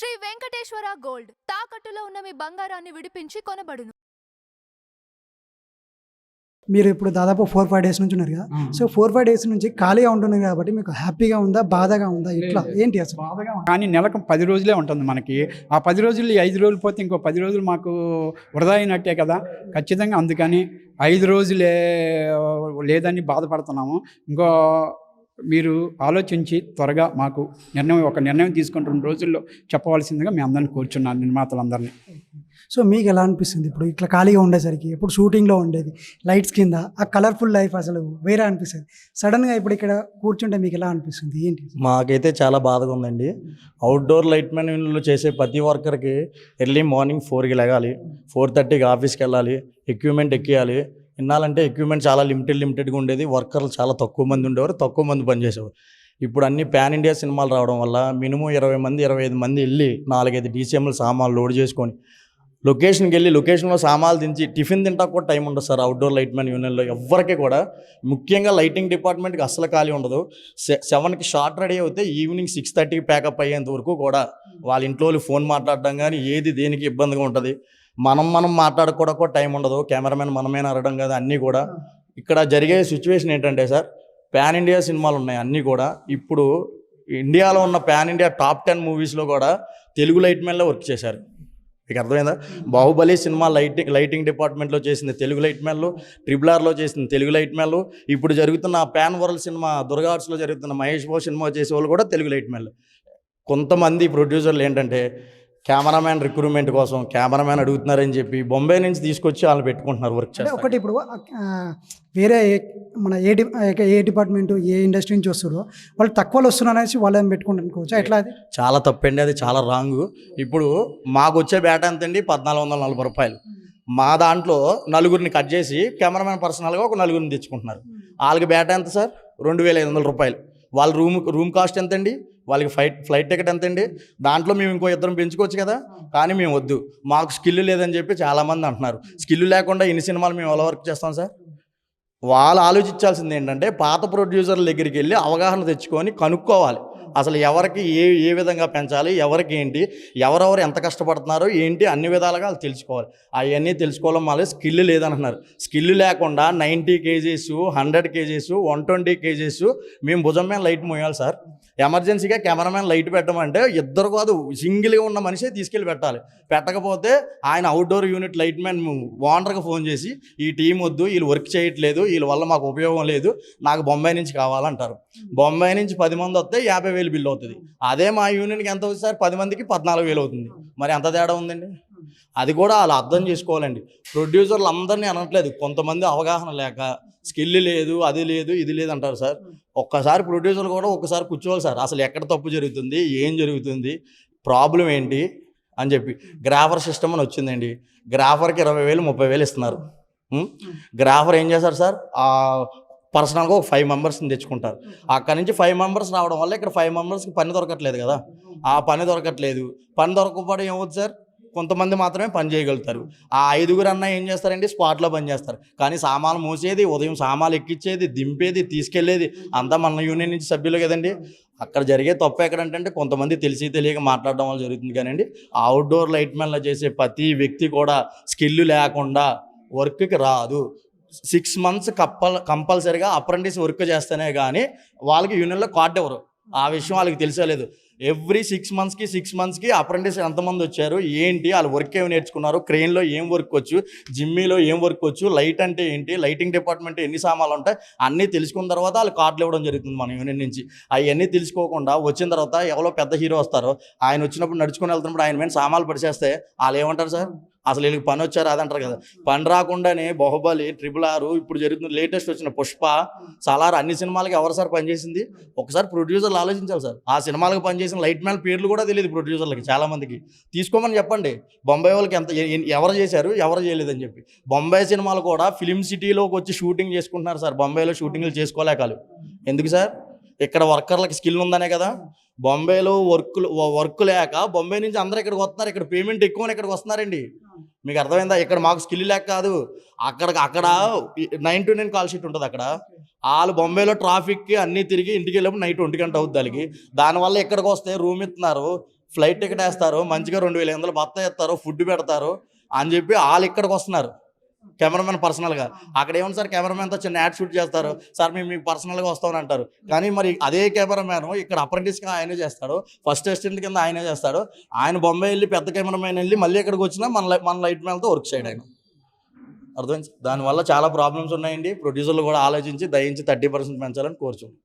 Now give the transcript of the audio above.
Shri Venkateswara gold. తాకట్టులో ఉన్న మీ బంగారాన్ని విడిపించి కొనబడును. మీరు ఇప్పుడు దాదాపు ఫోర్ ఫైవ్ డేస్ నుంచి ఉన్నారు కదా? సో ఫోర్ ఫైవ్ డేస్ నుంచి ఖాళీగా ఉంటున్నారు కాబట్టి మీకు హ్యాపీగా ఉందా బాధగా ఉందా? ఇట్లా ఏంటి అసలు? బాధగా ఉంది. కానీ నెలకు పది రోజులే ఉంటుంది మనకి. ఆ పది రోజులు ఐదు రోజులు పోతే ఇంకో పది రోజులు మాకు వృధా అయినట్టే కదా? ఖచ్చితంగా అందుకని ఐదు రోజులే లేదని బాధపడుతున్నాము. ఇంకో మీరు ఆలోచించి త్వరగా మాకు నిర్ణయం ఒక నిర్ణయం తీసుకుని రెండు రోజుల్లో చెప్పవలసిందిగా మీ అందరిని కూర్చున్నాను నిర్మాతలందరినీ. సో మీకు ఎలా అనిపిస్తుంది ఇప్పుడు ఇట్లా ఖాళీగా ఉండేసరికి ఇప్పుడు షూటింగ్లో ఉండేది లైట్స్ కింద ఆ కలర్ఫుల్ లైఫ్ అసలు వేరే అనిపిస్తుంది. సడన్గా ఇప్పుడు ఇక్కడ కూర్చుంటే మీకు ఎలా అనిపిస్తుంది? ఏంటి? మాకైతే చాలా బాధగా ఉందండి. అవుట్డోర్ లైట్ మెన్లో చేసే ప్రతి వర్కర్కి ఎర్లీ మార్నింగ్ ఫోర్కి లెగాలి ఫోర్ థర్టీకి ఆఫీస్కి వెళ్ళాలి ఎక్విప్మెంట్ ఎక్కియాలి ఇన్నాళ్ళంటే ఎక్విప్మెంట్ చాలా లిమిటెడ్ లిమిటెడ్గా ఉండేది. వర్కర్లు చాలా తక్కువ మంది ఉండేవారు తక్కువ మంది పనిచేసేవారు. ఇప్పుడు అన్ని పాన్ ఇండియా సినిమాలు రావడం వల్ల మినిమం ఇరవై మంది ఇరవై ఐదు మంది వెళ్ళి నాలుగైదు డీసీఎంలు సామాన్లు లోడ్ చేసుకొని లొకేషన్కి వెళ్ళి లొకేషన్లో సామాన్లు దించి టిఫిన్ తింటా కూడా టైం ఉండదు సార్. అవుట్డోర్ లైట్ మ్యాన్ యూనియన్లో ఎవరికి కూడా ముఖ్యంగా లైటింగ్ డిపార్ట్మెంట్కి అస్సలు ఖాళీ ఉండదు. సె- సెవెన్కి షార్ట్ రెడీ అవుతే ఈవినింగ్ సిక్స్ థర్టీకి ప్యాకప్ అయ్యేంత వరకు కూడా వాళ్ళ ఇంట్లో వాళ్ళు ఫోన్ మాట్లాడడం కానీ ఏది దేనికి ఇబ్బందిగా ఉంటుంది. మనం మనం మాట్లాడుకోవడం కూడా టైం ఉండదు. కెమెరామెన్ మనమే అరడం కదా అన్నీ కూడా. ఇక్కడ జరిగే సిచ్యువేషన్ ఏంటంటే సార్ పాన్ ఇండియా సినిమాలు ఉన్నాయి అన్నీ కూడా. ఇప్పుడు ఇండియాలో ఉన్న పాన్ ఇండియా టాప్ టెన్ మూవీస్లో కూడా తెలుగు లైట్ మ్యాన్లో వర్క్ చేశారు. మీకు అర్థమైందా? బాహుబలి సినిమా లైటింగ్ లైటింగ్ డిపార్ట్మెంట్లో చేసింది తెలుగు లైట్ మ్యాన్లు ట్రిపుల్ ఆర్లో చేసింది తెలుగు లైట్ మ్యాన్లు. ఇప్పుడు జరుగుతున్న ప్యాన్ వరల్డ్ సినిమా దుర్గా ఆర్ట్స్లో జరుగుతున్న మహేష్ బాబు సినిమా చేసే వాళ్ళు కూడా తెలుగు లైట్ మ్యాన్లు. కొంతమంది ప్రొడ్యూసర్లు ఏంటంటే కెమెరామ్యాన్ రిక్రూట్మెంట్ కోసం కెమెరామ్యాన్ అడుగుతున్నారని చెప్పి బొంబాయి నుంచి తీసుకొచ్చి వాళ్ళు పెట్టుకుంటున్నారు వర్క్ చేస్తారు. ఒకటి ఇప్పుడు వేరే మన ఏ ఏ డిపార్ట్మెంట్ ఏ ఇండస్ట్రీ నుంచి వస్తారో వాళ్ళు తక్కువలో వస్తున్నారు అనేసి వాళ్ళని పెట్టుకుంటారు ఎట్లా అది? చాలా తప్పండి అది చాలా రాంగ్ ఇప్పుడు మాకు వచ్చే బేట ఎంతండి? పద్నాలుగు వందల నలభై రూపాయలు. మా దాంట్లో నలుగురిని కట్ చేసి కెమెరామెన్ పర్సనల్గా ఒక నలుగురిని తెచ్చుకుంటున్నారు. వాళ్ళకి బేట ఎంత సార్? రెండు వేల ఐదు వందల రూపాయలు. వాళ్ళ రూమ్ రూమ్ కాస్ట్ ఎంతండి? వాళ్ళకి ఫ్లైట్ ఫ్లైట్ టికెట్ ఎంతండి? దాంట్లో మేము ఇంకో ఇద్దరం పెంచుకోవచ్చు కదా? కానీ మేము వద్దు. మాకు స్కిల్ లేదని చెప్పి చాలామంది అంటున్నారు. స్కిల్ లేకుండా ఇన్ని సినిమాలు మేము ఎలా వర్క్ చేస్తాం సార్? వాళ్ళు ఆలోచించాల్సింది ఏంటంటే పాత ప్రొడ్యూసర్ల దగ్గరికి వెళ్ళి అవగాహన తెచ్చుకొని కనుక్కోవాలి. అసలు ఎవరికి ఏ ఏ విధంగా పెంచాలి ఎవరికి ఏంటి ఎవరెవరు ఎంత కష్టపడుతున్నారో ఏంటి అన్ని విధాలుగా వాళ్ళు తెలుసుకోవాలి. అవన్నీ తెలుసుకోవడం వల్ల స్కిల్ లేదంటున్నారు స్కిల్ లేకుండా ninety KGs hundred KGs one twenty KGs మేము భుజం మీద లైట్ మోయాలి సార్. ఎమర్జెన్సీగా కెమెరామెన్ లైట్ పెట్టమంటే ఇద్దరు కాదు సింగిల్గా ఉన్న మనిషే తీసుకెళ్ళి పెట్టాలి. పెట్టకపోతే ఆయన అవుట్డోర్ యూనిట్ లైట్ మ్యాన్ ఓనర్కి ఫోన్ చేసి ఈ టీం వద్దు వీళ్ళు వర్క్ చేయట్లేదు వీళ్ళ వల్ల మాకు ఉపయోగం లేదు నాకు బొంబాయి నుంచి కావాలంటారు. బొంబాయి నుంచి పది మంది వస్తే యాభై వేలు బిల్ అవుతుంది. అదే మా యూనిట్కి ఎంత అవుతుంది సార్? పది మందికి పద్నాలుగు వేలు అవుతుంది. మరి ఎంత తేడా ఉందండి? అది కూడా వాళ్ళు అర్థం చేసుకోవాలండి. ప్రొడ్యూసర్లు అందరినీ అనట్లేదు. కొంతమంది అవగాహన లేక స్కిల్ లేదు అది లేదు ఇది లేదు అంటారు సార్. ఒక్కసారి ప్రొడ్యూసర్లు కూడా ఒక్కసారి కూర్చోవాలి సార్. అసలు ఎక్కడ తప్పు జరుగుతుంది? ఏం జరుగుతుంది? ప్రాబ్లం ఏంటి? అని చెప్పి. గ్రాఫర్ సిస్టమ్ అని వచ్చిందండి. గ్రాఫర్కి ఇరవై వేలు ముప్పై వేలు ఇస్తున్నారు? గ్రాఫర్ ఏం చేశారు సార్? పర్సనల్గా ఒక ఫైవ్ మెంబర్స్ని తెచ్చుకుంటారు. అక్కడ నుంచి ఫైవ్ మెంబర్స్ రావడం వల్ల ఇక్కడ ఫైవ్ మెంబర్స్కి పని దొరకట్లేదు కదా. ఆ పని దొరకట్లేదు. పని దొరకకపోవడం ఏమవుతుంది సార్? కొంతమంది మాత్రమే పని చేయగలుగుతారు. ఆ ఐదుగురు అన్న ఏం చేస్తారండి? స్పాట్లో పని చేస్తారు. కానీ సామాన్లు మోసేది ఉదయం సామాన్లు ఎక్కించేది దింపేది తీసుకెళ్ళేది అంతా మన యూనియన్ నుంచి సభ్యులు కదండి. అక్కడ జరిగే తప్పు ఎక్కడంటే కొంతమంది తెలిసి తెలియక మాట్లాడడం వల్ల జరుగుతుంది కానివ్వండి అవుట్డోర్ లైట్ మ్యాన్లో చేసే ప్రతి వ్యక్తి కూడా స్కిల్ లేకుండా వర్క్కి రాదు. సిక్స్ మంత్స్ కప్పల్ కంపల్సరీగా అప్రెంటిస్ వర్క్ చేస్తేనే కానీ వాళ్ళకి యూనియన్లో కార్డు ఇవ్వరు ఆ విషయం వాళ్ళకి తెలిసేలేదు ఎవ్రీ సిక్స్ మంత్స్కి సిక్స్ మంత్స్కి అప్రెంటిస్ ఎంతమంది వచ్చారు? ఏంటి? వాళ్ళు వర్క్ ఏమి నేర్చుకున్నారు? క్రెయిన్లో ఏం వర్క్ వచ్చు? జిమ్మీలో ఏం వర్క్ వచ్చు? లైట్ అంటే ఏంటి? లైటింగ్ డిపార్ట్మెంట్ ఎన్ని సామాన్లు ఉంటాయి? అన్నీ తెలుసుకున్న తర్వాత వాళ్ళు కార్డులు ఇవ్వడం జరుగుతుంది మన యూనియన్ నుంచి. అవన్నీ తెలుసుకోకుండా వచ్చిన తర్వాత ఎవరో పెద్ద హీరో వస్తారో ఆయన వచ్చినప్పుడు నడుచుకుని వెళ్తున్నప్పుడు ఆయన మీద సామాన్లు పడిచేస్తే వాళ్ళు ఏమంటారు సార్? అసలు వీళ్ళకి పని వచ్చారు అదంటారు కదా. పని రాకుండానే బాహుబలి ట్రిపుల్ ఆరు ఇప్పుడు జరుగుతున్న లేటెస్ట్ వచ్చిన పుష్ప సలార్ అన్ని సినిమాలకి ఎవరు సార్ పనిచేసింది ఒకసారి ప్రొడ్యూసర్లు ఆలోచించాలి సార్. ఆ సినిమాలకు పనిచేసిన లైట్ మ్యాన్ పేర్లు కూడా తెలియదు ప్రొడ్యూసర్లకి చాలా మందికి తీసుకోమని చెప్పండి. బొంబాయి వాళ్ళకి ఎంత ఎవరు చేశారు? ఎవరు చేయలేదని చెప్పి. బొంబాయి సినిమాలు కూడా ఫిలిం సిటీలోకి వచ్చి షూటింగ్ చేసుకుంటున్నారు సార్. బొంబాయిలో షూటింగ్లు చేసుకోలేకాలు. ఎందుకు సార్? ఇక్కడ వర్కర్లకి స్కిల్ ఉందనే కదా. బొంబాయిలో వర్క్ వర్క్ లేక బొంబాయి నుంచి అందరూ ఇక్కడికి వస్తున్నారు. ఇక్కడ పేమెంట్ ఎక్కువ ఇక్కడికి వస్తున్నారండి. మీకు అర్థమైందా? ఇక్కడ మాకు స్కిల్ లేక కాదు. అక్కడ అక్కడ nine to nine call sheet ఉంటుంది అక్కడ. వాళ్ళు బొంబాయిలో ట్రాఫిక్కి అన్నీ తిరిగి ఇంటికి వెళ్ళినప్పుడు నైట్ ఒంటి గంట అవుద్ది దానికి దానివల్ల ఇక్కడికి వస్తే రూమ్ ఇస్తున్నారు ఫ్లైట్ టికెట్ వేస్తారు. మంచిగా రెండు వేల ఎనిమిది బత్త ఇస్తారు. ఫుడ్ పెడతారు. అని చెప్పి వాళ్ళు ఇక్కడికి వస్తున్నారు. కెమెరామెన్ పర్సనల్గా. అక్కడ ఏమన్నా సార్ కెమెరామెన్తో చిన్న యాడ్ షూట్ చేస్తారు. సార్ మేము మీకు పర్సనల్గా వస్తామని అంటారు. కానీ మరి అదే కెమెరామెన్ ఇక్కడ అప్రెంటిస్గా ఆయనే చేస్తాడు. ఫస్ట్ అసిస్టెంట్ కింద ఆయనే చేస్తాడు. ఆయన బొంబాయి వెళ్ళి పెద్ద కెమెరామెన్ వెళ్ళి మళ్ళీ ఇక్కడికి వచ్చినా మన మన లైట్ మ్యాన్తో వర్క్ చేయడు ఆయన. అర్థమైంది దానివల్ల చాలా ప్రాబ్లమ్స్ ఉన్నాయండి. ప్రొడ్యూసర్లు కూడా ఆలోచించి దయించి థర్టీ పర్సెంట్ పెంచాలని కోరుచున్నాం.